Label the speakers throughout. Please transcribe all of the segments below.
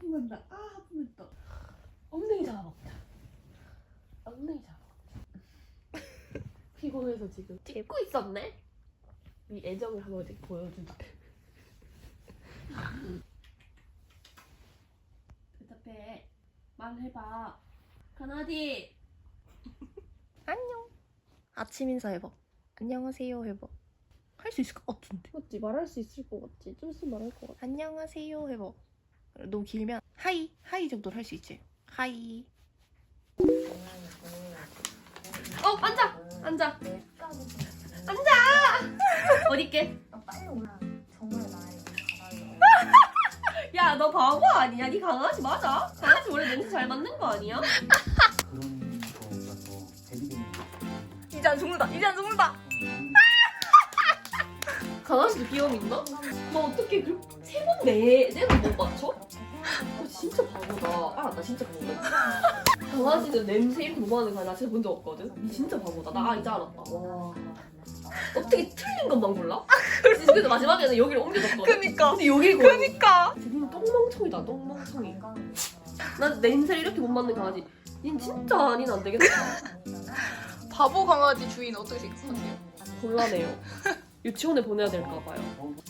Speaker 1: 하품한다. 아 하품했다. 엉덩이 잡아먹자. 엉덩이 잡아먹자. 피곤해서 지금 찍고 있었네. 이 애정을 한번 보여주자. 대답해. 말해봐. 가나디.
Speaker 2: 안녕. 아침 인사 해봐. 안녕하세요 해봐. 할 수 있을 것 같은데.
Speaker 1: 맞지 말할 수 있을 것 같지. 좀 있으면 말할 것 같아.
Speaker 2: 안녕하세요 해봐. 너무 길면 하이 하이 정도로 할 수 있지. 하이.
Speaker 1: 어 앉아 앉아 앉아 어디 있게?
Speaker 3: 빨리 올라. 정말 나의 가방이
Speaker 1: 야너 바보 아니야? 네 강아지 맞아? 강아지 원래 냄새 잘 맡는 거 아니야?
Speaker 4: 그런 더 대비되는
Speaker 2: 이제 안 죽는다. 이제 안 죽는다.
Speaker 1: 강아지도 비염 있나? 너 어떻게 그세번네네번못 맞춰? 바보다. 알았다 진짜 바보다. 강아지는 냄새 이렇게 못 맡는 강아지 나 진짜 본 적 없거든. 니 진짜 바보다. 나 이제 알았다. 와. 어떻게 틀린 것만 골라? 진짜 근데 마지막에는 여기를 옮겨줬거든.
Speaker 2: 그니까.
Speaker 1: 근데 여기 골라.
Speaker 2: 그니까.
Speaker 1: 지금 똥멍청이다 똥멍청이. 난 냄새를 이렇게 못 맡는 강아지. 닌 진짜 아닌 안 되겠다.
Speaker 2: 바보 강아지 주인 어떻게 생각하세요?
Speaker 1: 곤란해요. 유치원에 보내야 될까 봐요.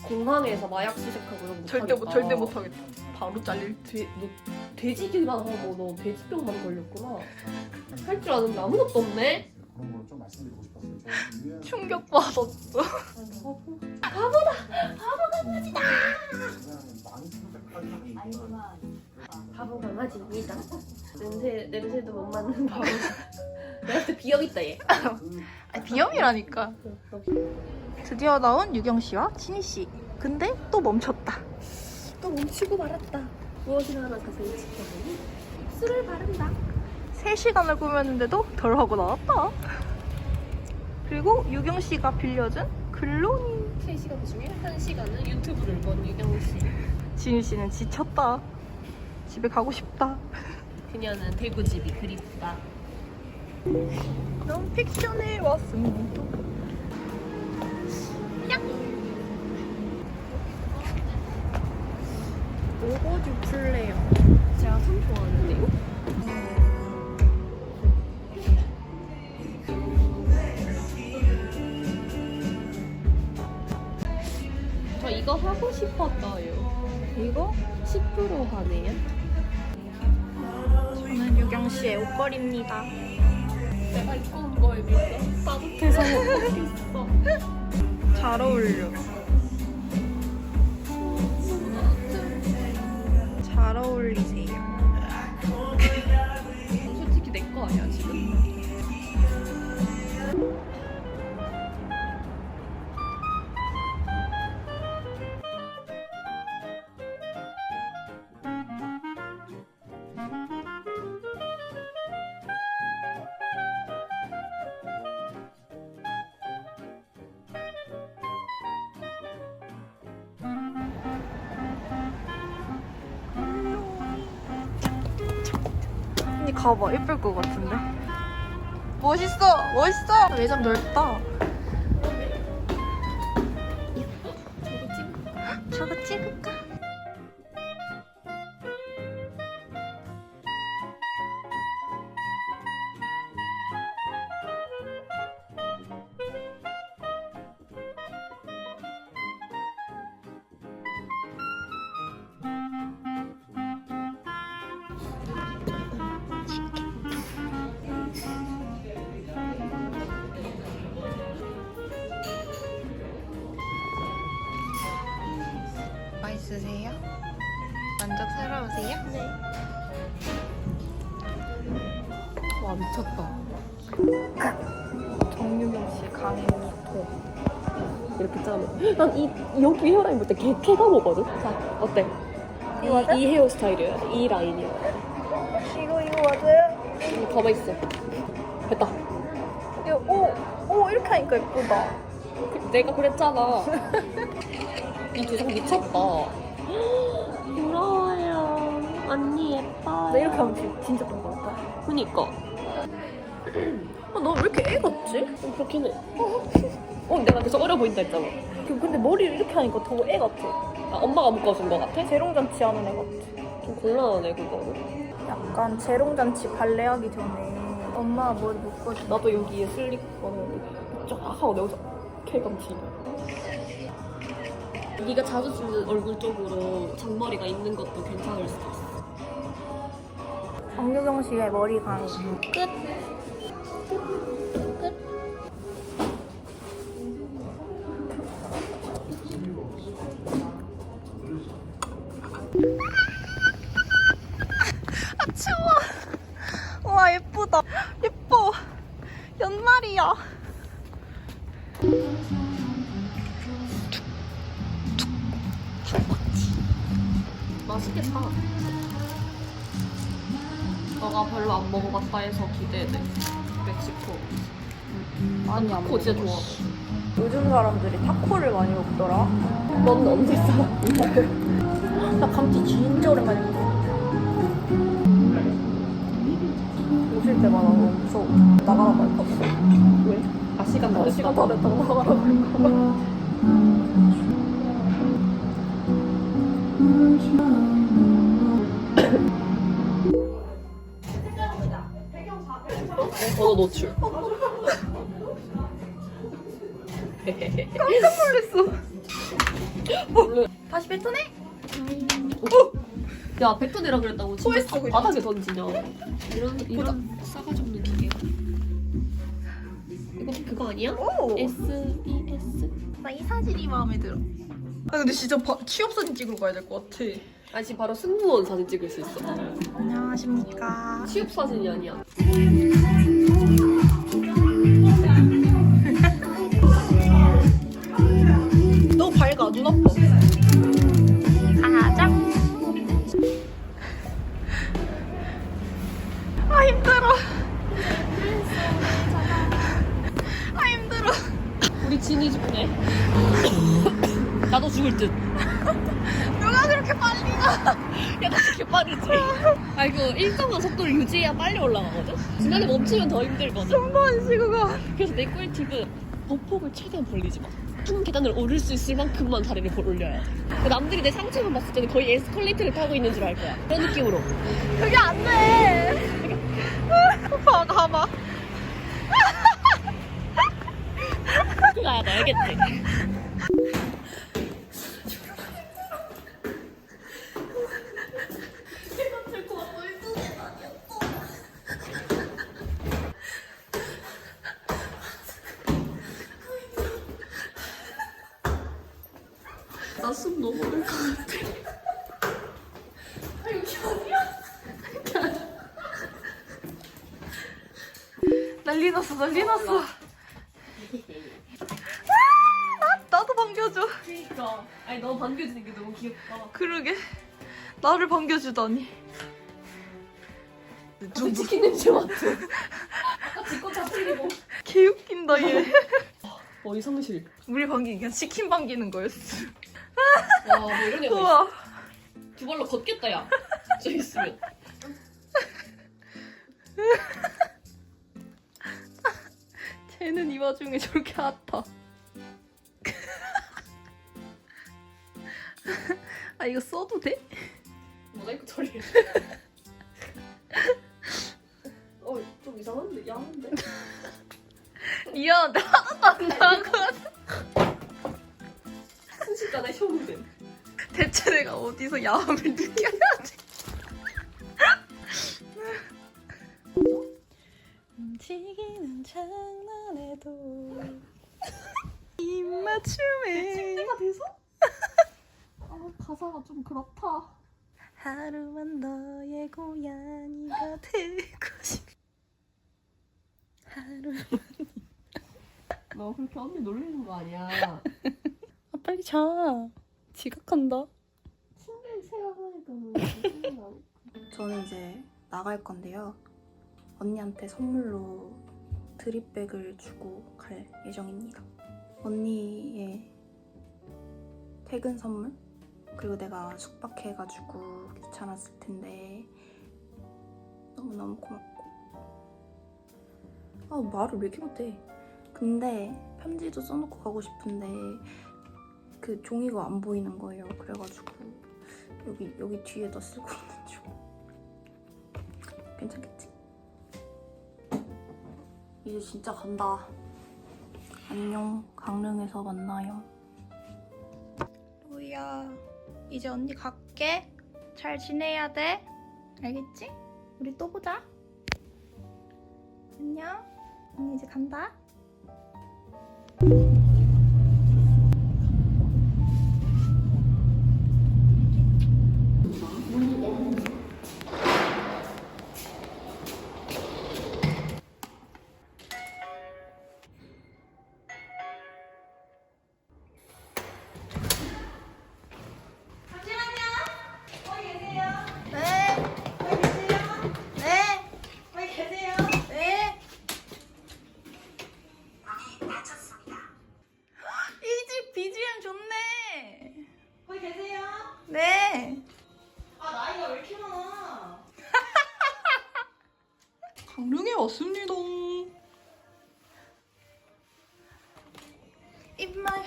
Speaker 1: 공항에서 마약 시식하고 이런 거
Speaker 2: 절대 못. 절대 못 하겠다. 바로 잘릴.
Speaker 1: 돼, 너 돼지기만 하고 너 돼지병만 걸렸구나. 할 줄 아는 게 아무것도 없네.
Speaker 4: 그런 걸좀 말씀드리고 싶었어요. 저
Speaker 2: 충격 받았어.
Speaker 4: 망치는
Speaker 3: 알지만
Speaker 1: 바보 강아지입니다. 냄새 냄새도 못 맡는 바보. 그때 비염 있다 얘.
Speaker 2: 아니, 비염이라니까. 드디어 나온 유경 씨와 진희 씨. 근데 또 멈췄다.
Speaker 1: 또 멈추고 말았다. 무엇이나 하나 가슴을 지켜보니 입술을 바른다.
Speaker 2: 3시간을 꾸몄는데도 덜 하고 나왔다. 그리고 유경 씨가 빌려준 글로니.
Speaker 1: 3시간 중에 1시간은 유튜브를 본 유경 씨.
Speaker 2: 진희 씨는 지쳤다. 집에 가고 싶다.
Speaker 1: 그녀는 대구 집이 그립다.
Speaker 2: 넌 픽션에 왔습니다.
Speaker 1: 참 좋아하는데요. 저 이거 하고 싶었어요.
Speaker 2: 이거
Speaker 1: 10% 하네요.
Speaker 2: 저는 유경 씨의 옷걸이입니다.
Speaker 1: 내가 입고 온 거에 비해서 따뜻해서 못 먹겠어.
Speaker 2: 잘 어울려. 잘 어울리세요. 가봐 예쁠 것 같은데. 멋있어 멋있어 매장 넓다. 저거 찍을
Speaker 1: 이렇게 짜면 난 이 여기 헤어라인 볼 때 개캐가 오거든. 자 어때? 이,
Speaker 2: 맞아?
Speaker 1: 이 헤어스타일이야. 이 라인이야.
Speaker 2: 이거 이거 맞아요?
Speaker 1: 이거 가만 있어. 됐다.
Speaker 2: 이거 오, 오 이렇게 하니까 예쁘다.
Speaker 1: 내가 그랬잖아. 이 두상 미쳤다. 부러워요. 언니 예뻐요.
Speaker 2: 나 이렇게 하면 진- 진짜 예쁜 것 같다.
Speaker 1: 그니까.
Speaker 2: 아, 너왜 이렇게 애 같지?
Speaker 1: 좀 그렇긴 해. 어, 내가 계속 어려 보인다 했잖아.
Speaker 2: 그- 근데 머리를 이렇게 하니까 더 애 같아.
Speaker 1: 아, 엄마가 묶어준 거 같아?
Speaker 2: 재롱잔치 하는 애 같아.
Speaker 1: 좀 곤란하네 그거는.
Speaker 2: 약간 재롱잔치 발레하기 전에 엄마가 머리 묶어줘.
Speaker 1: 나도 여기에 슬리퍼를 쫙 하고 내오자 쾌감티. 네가 자주 쓰는 얼굴 쪽으로 잔머리가 있는 것도 괜찮을 수도 있어.
Speaker 2: 정유경 씨의 머리 강 끝.
Speaker 1: 진짜 좋아.
Speaker 2: 요즘 사람들이 타코를 많이 먹더라.
Speaker 1: 넌 언제 사?
Speaker 2: 나 감튀 진짜 오랜만에 먹어. 오실 때마다 너무 무서워. 나가라 말까 봐.
Speaker 1: 왜? 아 시간 다
Speaker 2: 아,
Speaker 1: 됐다.
Speaker 2: 시간 다 됐다고 나가라 말까 봐.
Speaker 1: 번호 노출.
Speaker 2: 깜짝 놀랐어. 다시 뱉어내?
Speaker 1: 야 백톤이라 그랬다고 진짜
Speaker 2: 토했어, 그냥.
Speaker 1: 바닥에 던지냐. 이런 이런 싸가지 없는 기계. 이거 그거 아니야?
Speaker 2: 오.
Speaker 1: S E S.
Speaker 2: 나 이 사진이 마음에 들어. 아 근데 진짜 바, 취업 사진 찍으러 가야 될 것 같아.
Speaker 1: 아 지금 바로 승무원 사진 찍을 수 있어.
Speaker 2: 안녕하십니까.
Speaker 1: 취업 사진이 아니야. 진이 죽네. 나도 죽을 듯.
Speaker 2: 누가 그렇게 빨리 가?
Speaker 1: 야, 나 이렇게 빠르지? 아, 이거 일정한 속도를 유지해야 빨리 올라가거든? 중간에 멈추면 더 힘들거든?
Speaker 2: 한번 쉬고 가.
Speaker 1: 그래서 내 꿀팁은 보폭을 최대한 벌리지 마. 한 계단을 오를 수 있을 만큼만 다리를 올려야 돼. 그 남들이 내 상체만 봤을 때는 거의 에스컬레이터를 타고 있는 줄 알 거야. 그런 느낌으로.
Speaker 2: 그게 안 돼. 오빠 가봐.
Speaker 1: 그거야, 너 알겠지? 나숨 넘어갈 것 같아.
Speaker 2: 난리 났어, 난리 났어. 아, 나도 반겨줘.
Speaker 1: 그니까. 아니, 너 반겨주는 게 너무 귀엽다.
Speaker 2: 그러게. 나를 반겨주다니.
Speaker 1: 좀 치킨 냄새 맡아. 아까 지껏 다 틀리고.
Speaker 2: 개웃긴다, 얘.
Speaker 1: 어, 이상실.
Speaker 2: 우리 반기 그냥 치킨 반기는 거였어.
Speaker 1: 와, 뭐 이런 애가 있어.
Speaker 2: 우와.
Speaker 1: 두 발로 걷겠다, 야. 저 있으면.
Speaker 2: 쟤는 이 와중에 저렇게 아파. 아, 이거 써도 돼?
Speaker 1: 모자이크 처리. 어, 좀 이상한데? 야한데?
Speaker 2: 미안한데 하나도 안 나거든.
Speaker 1: 순식간에 셔는데.
Speaker 2: 대체 내가 어디서 야함을 느껴야 돼? 움직이는 장난에도 입맞춤에
Speaker 1: 내가 돼서? 아, 가사가 좀 그렇다.
Speaker 2: 하루만 너의 고양이가 되고 싶 하루
Speaker 1: 너 그렇게 언니 놀리는 거 아니야.
Speaker 2: 아 빨리 자. 지각한다.
Speaker 1: 침대 생각하니까
Speaker 2: 저는 이제 나갈 건데요. 언니한테 선물로 드립백을 주고 갈 예정입니다. 언니의 퇴근 선물 그리고 내가 숙박해가지고 귀찮았을 텐데 너무너무 고맙고 아 말을 왜 이렇게 못해 근데 편지도 써놓고 가고 싶은데 그 종이가 안 보이는 거예요 그래가지고 여기 여기 뒤에다 쓰고 있는 중. 괜찮겠지? 이제 진짜 간다. 안녕. 강릉에서 만나요. 로이야, 이제 언니 갈게. 잘 지내야 돼. 알겠지? 우리 또 보자. 안녕. 언니 이제 간다.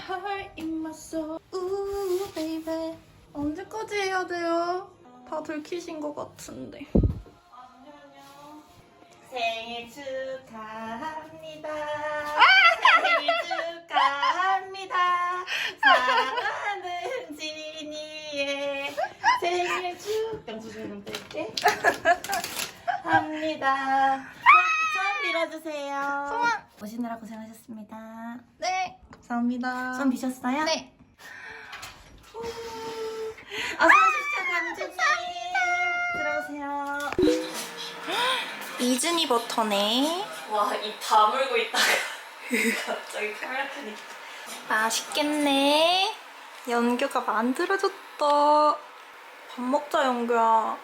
Speaker 2: Heart, in my soul, ooh baby. 언제까지 해야 돼요? 다 들키신 것 같은데.
Speaker 3: 아. 생일 축하합니다. 생일 축하합니다. 사랑하는 지니의 생일 축. 영수증 뗄게. 합니다. 손 빌어주세요.
Speaker 2: 소원.
Speaker 3: 오시느라 고생하셨습니다.
Speaker 2: 네, 감사합니다.
Speaker 3: 손 비셨어요?
Speaker 2: 네.
Speaker 3: 어서 오십시오, 강주님. 들어오세요.
Speaker 2: 이즈니 버터네.
Speaker 3: 와, 입 다물고 있다가 갑자기 카메라 켜니까.
Speaker 2: 맛있겠네. 연규가 만들어줬다. 밥 먹자, 연규야.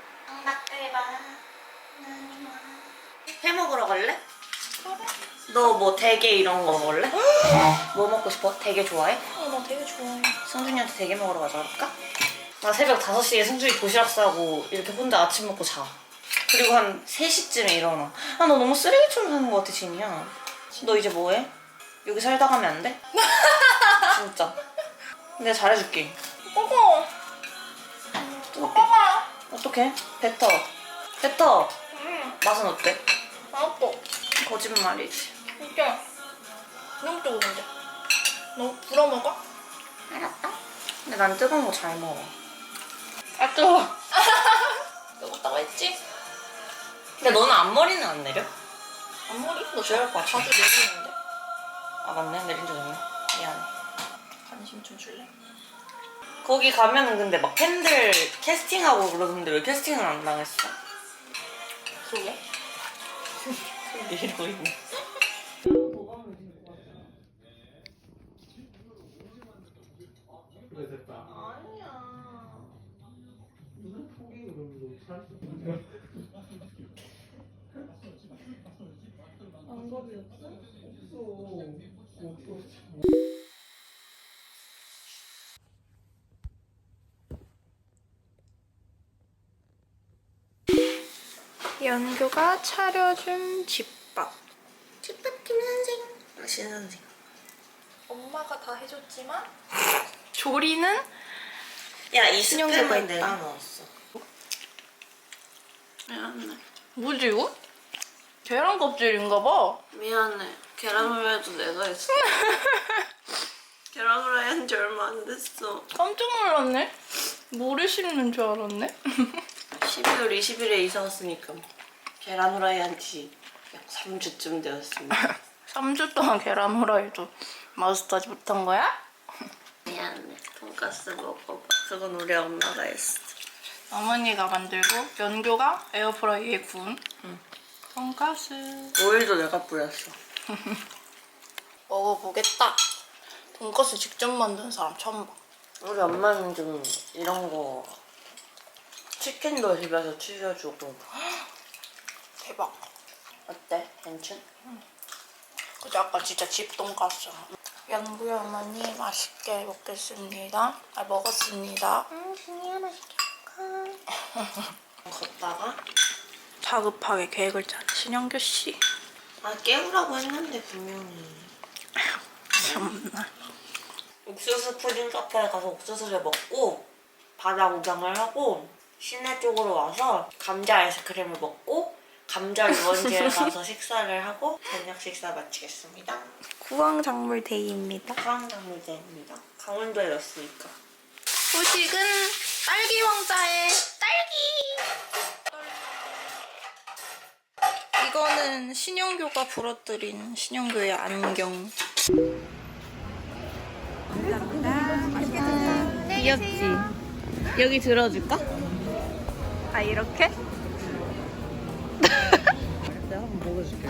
Speaker 3: 회 먹으러 갈래? 너 뭐 대게 이런 거 먹을래? 뭐 먹고 싶어? 대게 좋아해?
Speaker 2: 어, 나 되게 좋아해.
Speaker 3: 승준이한테 대게 먹으러 가자 그럴까? 나 새벽 5시에 승준이 도시락 싸고 이렇게 혼자 아침 먹고 자 그리고 한 3시쯤에 일어나 아 너 너무 쓰레기처럼 사는 거 같아 진이야 너 이제 뭐해? 여기 살다 가면 안 돼? 진짜 내가 잘해줄게
Speaker 2: 먹어.
Speaker 3: 어떡해? 어떡해? 뱉어 뱉어
Speaker 2: 응,
Speaker 3: 맛은 어때?
Speaker 2: 맛있어.
Speaker 3: 거짓말이지
Speaker 2: 이게 너무 뜨거운데. 너 불어 먹어?
Speaker 3: 알았다 근데 난 뜨거운 거 잘 먹어
Speaker 2: 아, 뜨거워. 뜨겁다고 했지?
Speaker 3: 근데 너는 앞머리는 안 내려?
Speaker 2: 앞머리? 너
Speaker 3: 좋아할 것 같아.
Speaker 2: 자주 내리는데.
Speaker 3: 아 맞네 내린 적 있네 미안해
Speaker 2: 관심 좀 줄래?
Speaker 3: 거기 가면은 근데 막 팬들 캐스팅하고 그러던데 왜 캐스팅은 안 당했어?
Speaker 2: 그러게.
Speaker 3: 이러고 있네
Speaker 4: 없어. 없어.
Speaker 2: 연규가 차려준 집밥.
Speaker 3: 집밥 김 선생 아 신선생
Speaker 2: 엄마가 다 해줬지만 조리는
Speaker 3: 야이
Speaker 2: 신영재가
Speaker 3: 스팸은. 내가 넣었어
Speaker 2: 미안해. 뭐지 이거? 계란 껍질인가 봐.
Speaker 3: 미안해 계란 후라이도 내가 했어 계란 후라이 한지 얼마 안 됐어
Speaker 2: 깜짝 놀랐네. 모래 씹는 줄 알았네.
Speaker 3: 12월 20일에 이사 왔으니까 계란 후라이 한지 약 3주쯤 되었습니다
Speaker 2: 3주 동안 계란 후라이도 마스터하지 못한 거야?
Speaker 3: 미안해 돈가스 먹어봐 그건 우리 엄마가 했어
Speaker 2: 어머니가 만들고 연교가 에어프라이기에 구운 돈가스
Speaker 3: 오일도 내가 뿌렸어
Speaker 2: 먹어보겠다. 돈가스 직접 만든 사람 처음 봐.
Speaker 3: 우리 엄마는 좀 이런 거 치킨도 집에서 튀겨주고
Speaker 2: 대박.
Speaker 3: 어때? 괜찮?
Speaker 2: 그죠 아까 진짜 집 돈가스. 연구야 어머니 맛있게 먹겠습니다. 아 먹었습니다.
Speaker 3: 걷다가
Speaker 2: 다급하게 계획을 짠 신영규 씨.
Speaker 3: 아 깨우라고 했는데 분명히
Speaker 2: 참나.
Speaker 3: 옥수수 푸딩 카페에 가서 옥수수를 먹고 바다 구경을 하고 시내 쪽으로 와서 감자 아이스크림을 먹고 감자 유원지에 가서 식사를 하고 저녁 식사 마치겠습니다.
Speaker 2: 구황 작물 데이입니다.
Speaker 3: 강강물제입니다. 강원도에 왔으니까.
Speaker 2: 후식은 딸기 왕자의 딸기. 이거는 신영교가 부러뜨린 신영교의 안경.
Speaker 3: 귀엽지? 여기 들어줄까?
Speaker 2: 아 이렇게?
Speaker 3: 내가 한번 먹어줄게.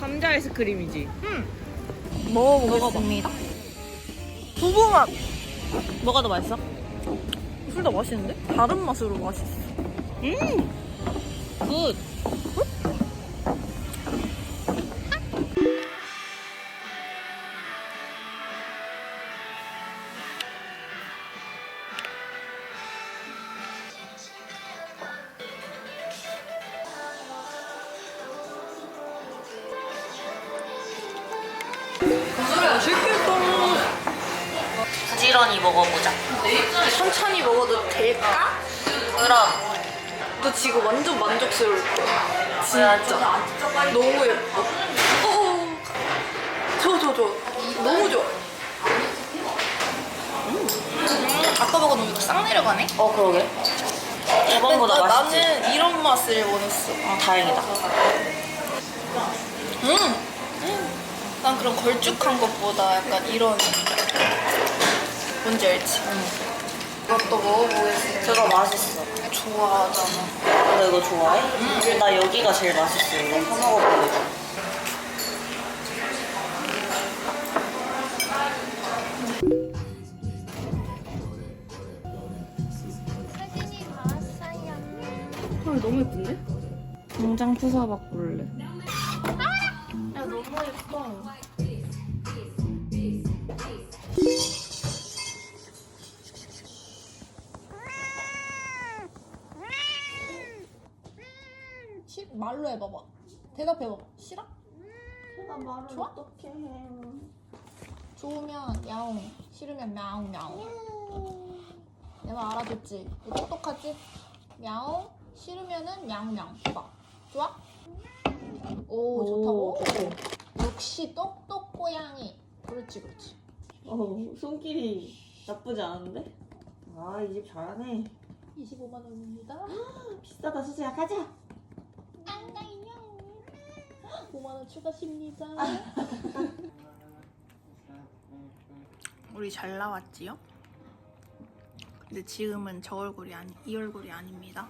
Speaker 3: 감자 아이스크림이지?
Speaker 2: 먹어보겠습니다. 두부맛.
Speaker 3: 뭐가 더 맛있어?
Speaker 2: 둘 다 맛있는데? 다른 맛으로 맛있어.
Speaker 3: 굿!
Speaker 2: 너 지금 완전 만족스러울 거야. 진짜. 너무 예뻐. 어. 저, 저, 저. 너무 좋아. 음. 아까 먹었던 이거 싹 내려가네?
Speaker 3: 어, 그러게. 저번보다
Speaker 2: 나,
Speaker 3: 맛있지?
Speaker 2: 나는 이런 맛을 원했어.
Speaker 3: 어, 다행이다.
Speaker 2: 음. 난 그런 걸쭉한 것보다 약간 이런 뭔지 알지? 이것도 먹어보겠습니다.
Speaker 3: 그거 맛있어.
Speaker 2: 좋아하잖아.
Speaker 3: 너 이거 좋아해? 나 여기가 제일 맛있어. 이거 사먹어보고.
Speaker 1: 헐 너무 예쁜데?
Speaker 3: 당장 푸사 바꿀래.
Speaker 2: 야 너무 예뻐. 말로 해봐봐. 대답해봐봐. 싫어?
Speaker 3: 나 말을
Speaker 2: 좋아?
Speaker 3: 어떻게 해?
Speaker 2: 좋으면 야옹, 싫으면 мя옹 мя옹. 내 말 알아듣지? 똑똑하지? 야옹, 싫으면은 냥냥. 봐. 좋아? 오, 좋다고. 역시 똑똑 고양이. 그렇지, 그렇지.
Speaker 3: 어, 손길이 나쁘지 않은데? 아, 이 집 잘하네.
Speaker 2: 25만 원입니다.
Speaker 3: 비싸다 수지야 가자.
Speaker 2: 5만 원 추가십니다. 우리 잘 나왔지요? 근데 지금은 저 얼굴이 아니 이 얼굴이 아닙니다.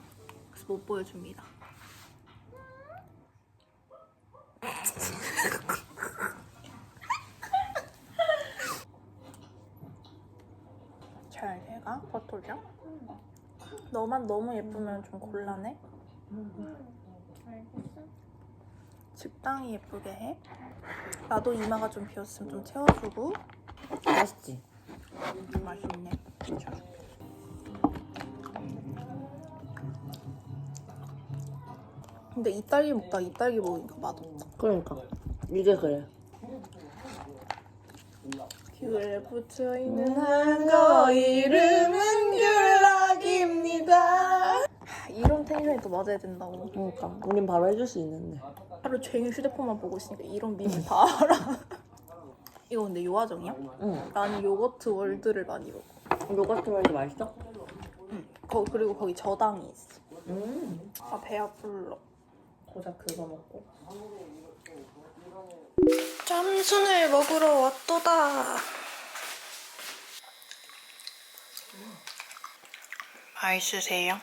Speaker 2: 그래서 못 보여줍니다. 잘 돼가 버터죠? 너만 너무 예쁘면 좀 곤란해. 적당히 예쁘게 해. 나도 이마가 좀 비었으면 좀 채워주고.
Speaker 3: 맛있지?
Speaker 2: 맛있네. 근데 이 딸기 먹다 이 딸기 먹으니까 맛없다.
Speaker 3: 그러니까. 이게 그래.
Speaker 2: 귤에 붙어 있는 한거 이름은 귤락입니다. 이런 텐션이 또 맞아야 된다고.
Speaker 3: 그러니까. 우린 바로 해줄 수 있는데.
Speaker 2: 하루 종일 휴대폰만 보고 있으니까 이런 밈을 다 알아. 이거 근데 요아정이야?
Speaker 3: 응.
Speaker 2: 나는 요거트 월드를 많이 먹어.
Speaker 3: 요거트 rol도 맛있어?
Speaker 2: 거, 그리고 거기 저당이 있어.
Speaker 3: 음.
Speaker 2: 아 배야 불러.
Speaker 3: 고작 그거 먹고.
Speaker 2: 짬순을 먹으러 왔도다. 맛있으세요?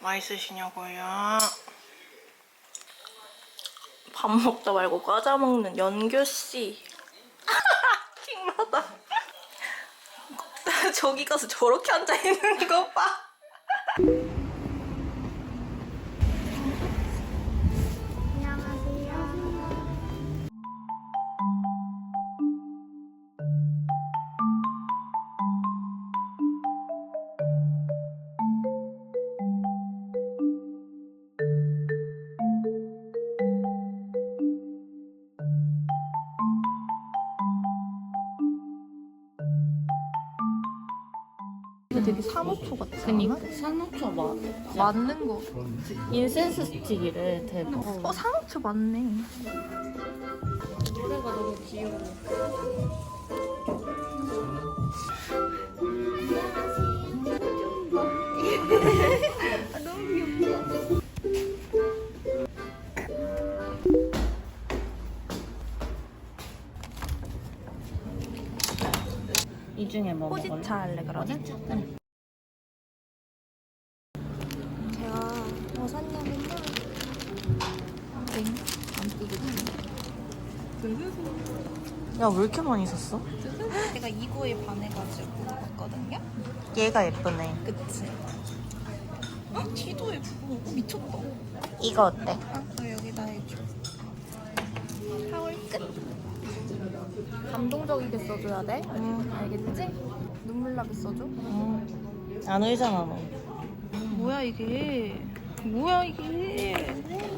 Speaker 2: 맛있으시냐고요? 밥 먹다 말고 과자 먹는 연교 씨. 킹받아. 저기 가서 저렇게 앉아 있는 거 봐. 산호초 같지 그니까.
Speaker 3: 산호초 맞
Speaker 2: 맞는 거.
Speaker 3: 인센스 스틱이래 대박.
Speaker 2: 어, 산호초 맞네.
Speaker 1: 노래가 너무 귀여워.
Speaker 3: 이 중에 뭐?
Speaker 2: 호지차 할래 그러면? 제가 뭐 샀냐면요 땡. 안 뜯어지네
Speaker 3: 야 왜 이렇게 많이 샀어?
Speaker 2: 제가 이거에 반해가지고 봤거든요?
Speaker 3: 얘가 예쁘네.
Speaker 2: 그치. 어? 뒤도 예쁘고 어, 미쳤다.
Speaker 3: 이거 어때?
Speaker 2: 아, 너 여기다 해줘. 하울 끝. 감동적이게 써줘야 돼? 알겠지? 눈물 나게 써줘.
Speaker 3: 안 울잖아 너.
Speaker 2: 뭐야 이게? 뭐야 이게?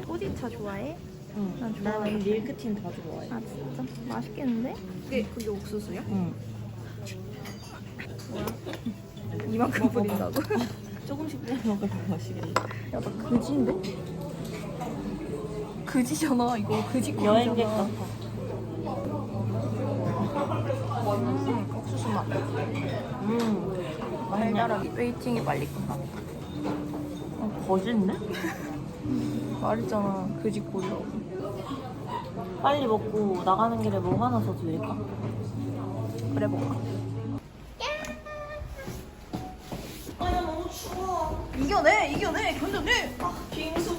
Speaker 2: 호지차 좋아해?
Speaker 3: 응.
Speaker 2: 난 좋아해.
Speaker 3: 나는 밀크팀 다 좋아해
Speaker 2: 아 진짜? 맛있겠는데? 그게, 그게 옥수수야?
Speaker 3: 응.
Speaker 2: 이만큼 뿌린다고?
Speaker 3: 조금씩 뿌려 먹으면 맛있겠네
Speaker 2: 야, 나 그지인데? 그지잖아, 이거. 그지.
Speaker 3: 여행객 같아
Speaker 2: 음, 옥수수 맛.
Speaker 3: 음?
Speaker 2: 달달하게. 웨이팅이 빨리 끝나.
Speaker 3: 어, 거짓네?
Speaker 2: 말했잖아, 그지 콜이라고.
Speaker 3: 빨리 먹고 나가는 길에 뭐 하나 더 드릴까?
Speaker 2: 그래.
Speaker 3: 아야 너무 추워
Speaker 2: 이겨내, 이겨내, 견뎌내! 아,
Speaker 3: 빙수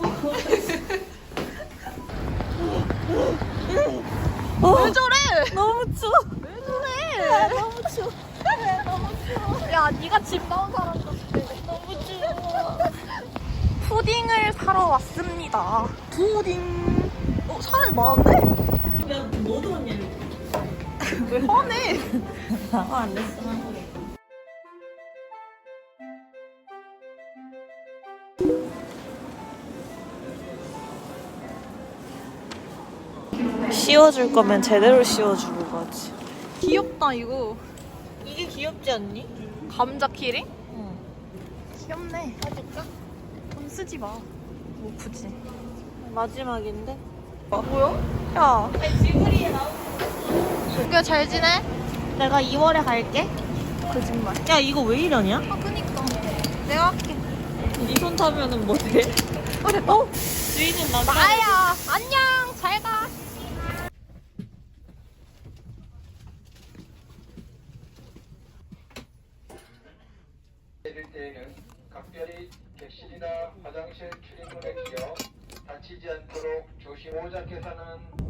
Speaker 2: 왜 저래? 너무 추워. 왜 저래? 너무 추워. 너무 추워. 야, 네가 집 나온 사람 같아. 너무 추워. 푸딩을 사러 왔습니다. 푸딩. 어, 사람이 많은데?
Speaker 3: 야뭐 들었냐 이거
Speaker 2: 왜 화내?
Speaker 3: 나가 안 됐어 씌워줄 거면 제대로 씌워주고 가지
Speaker 2: 귀엽다, 이거.
Speaker 3: 이게 귀엽지 않니?
Speaker 2: 감자 키링?
Speaker 3: 응
Speaker 2: 귀엽네. 사줄까? 돈 쓰지 마. 뭐 굳이.
Speaker 3: 마지막인데?
Speaker 2: 아, 뭐야? 야. 거. 잘 지내?
Speaker 3: 내가 2월에 갈게
Speaker 2: 거짓말.
Speaker 3: 야 이거 왜 이러냐?
Speaker 2: 아, 그니까. 내가 할게.
Speaker 3: 네손 타면은 뭐 돼?
Speaker 2: 어, 됐다.
Speaker 3: 주인은 남자
Speaker 2: 나야. 안녕. 잘 가.
Speaker 4: 내릴 때에는 각별히 객실이나 화장실 출입문에 끼어 다치지 않도록 조심 보호자께서는